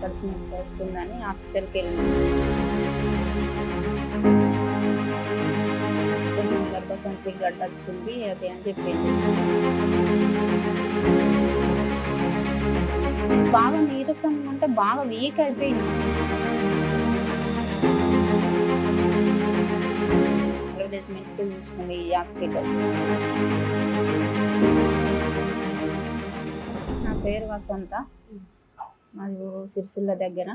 కడుపు నొప్పి వస్తుందని హాస్పిటల్కి వెళ్ళినాం. కొంచెం గర్భసంచి గడ్డ వచ్చింది అది అని చెప్పింది. బాగా నీరసం అంటే బాగా వీక్ అయిపోయింది. అడ్వర్టైజ్మెంట్ చూసుకుంది ఈ హాస్పిటల్. నా పేరు వసంత. మాది సిరిసిల్ల దగ్గర.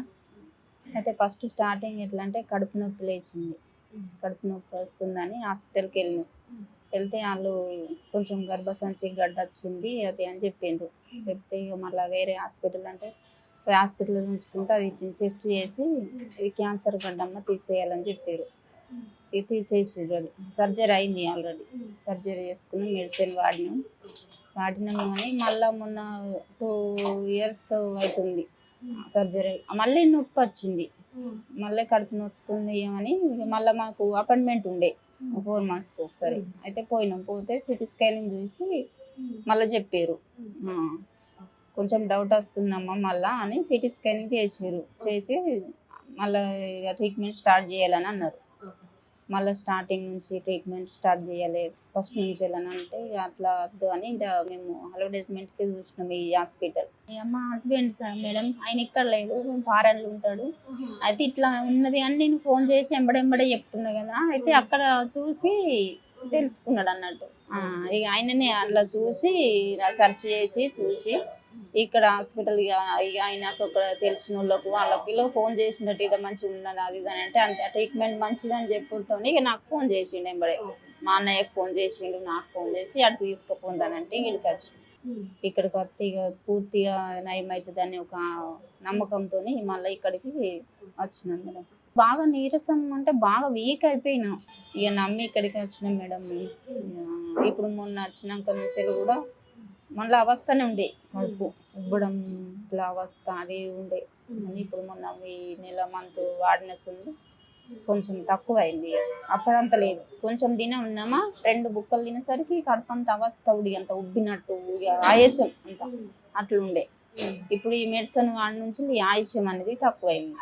అయితే ఫస్ట్ స్టార్టింగ్ ఎట్లా అంటే కడుపు నొప్పి లేచింది. కడుపు నొప్పి వస్తుందని హాస్పిటల్కి వెళ్ళినాం. వెళ్తే వాళ్ళు కొంచెం గర్భసంచి గడ్డ వచ్చింది అది అని చెప్పిండ్రు. చెప్తే ఇక మళ్ళీ వేరే హాస్పిటల్ అంటే పోయి హాస్పిటల్ ఉంచుకుంటే అది టెస్ట్ చేసి ఇది క్యాన్సర్ గడ్డమ్మ తీసేయాలని చెప్పారు ఇది తీసేసారు అది. సర్జరీ అయింది ఆల్రెడీ. సర్జరీ చేసుకుని మెడిసిన్ వాడినాం. వాడినాం కానీ మళ్ళీ మొన్న టూ ఇయర్స్ అవుతుంది సర్జరీ. మళ్ళీ నొప్పి వచ్చింది. మళ్ళీ కడుపు నొస్తుంది ఏమని మళ్ళీ మాకు అపాయింట్మెంట్ ఉండే ఫోర్ మంత్స్కి ఒకసారి. అయితే పోయినాం. పోతే సిటీ స్కానింగ్ చూసి మళ్ళీ చెప్పారు. కొంచెం డౌట్ వస్తుందమ్మా మళ్ళా అని సిటీ స్కానింగ్ చేసారు చేసి మళ్ళీ ట్రీట్మెంట్ స్టార్ట్ చేయాలని అన్నారు. మళ్ళీ స్టార్టింగ్ నుంచి ట్రీట్మెంట్ స్టార్ట్ చేయాలి. ఫస్ట్ నుంచి వెళ్ళని అంటే ఇక అట్లా వద్దు అని మేము అడ్వర్టైజ్మెంట్కి చూసినాం ఈ హాస్పిటల్ మా హస్బెండ్ సార్ మేడం ఆయన ఇక్కడ లేడు ఫారెన్లో ఉంటాడు. అయితే ఇట్లా ఉన్నది అని నేను ఫోన్ చేసి ఎంబడెంబడే చెప్తున్నా కదా అయితే అక్కడ చూసి తెలుసుకున్నాడు అన్నట్టు. ఇక ఆయననే అట్లా చూసి సెర్చ్ చేసి చూసి ఇక్కడ హాస్పిటల్ ఇక ఇక ఆయనకు ఒక తెలిసిన వాళ్ళకు వాళ్ళకి ఫోన్ చేసినట్టు ఇక మంచిగా ఉన్నది అది ఇది అని అంటే అంతే ట్రీట్మెంట్ మంచిది అని చెప్పుతో ఇక నాకు ఫోన్ చేసిండు ఎంబడే మా అన్నయ్యకి ఫోన్ చేసిండు నాకు ఫోన్ చేసి అటు తీసుకుపోందానంటే ఇక్కడికి వచ్చి. ఇక్కడికి వస్తే ఇక పూర్తిగా నయమవుతుందని ఒక నమ్మకంతో మళ్ళీ ఇక్కడికి వచ్చినాం మేడం. బాగా నీరసం అంటే బాగా వీక్ అయిపోయినా. ఇక నమ్మి ఇక్కడికి వచ్చినాం మేడం. ఇప్పుడు మొన్న వచ్చినాక నుంచి కూడా మళ్ళీ అవస్థనే ఉండే కడుపు. ఉబ్బడం ఇట్లా అవస్థ అది ఉండే. కానీ ఇప్పుడు మొన్న ఈ నెల మంత్ వాడినెస్ ఉంది. కొంచెం తక్కువ అయింది అప్పుడంత లేదు. కొంచెం తిన ఉన్నామా? రెండు బుక్కలు తినేసరికి కడుపు అంత అవస్థ ఉడి అంత ఉబ్బినట్టు ఆయాసం అంత అట్లుండే. ఇప్పుడు ఈ మెడిసిన్ వాడి నుంచి ఈ ఆయుష్యం అనేది తక్కువైంది.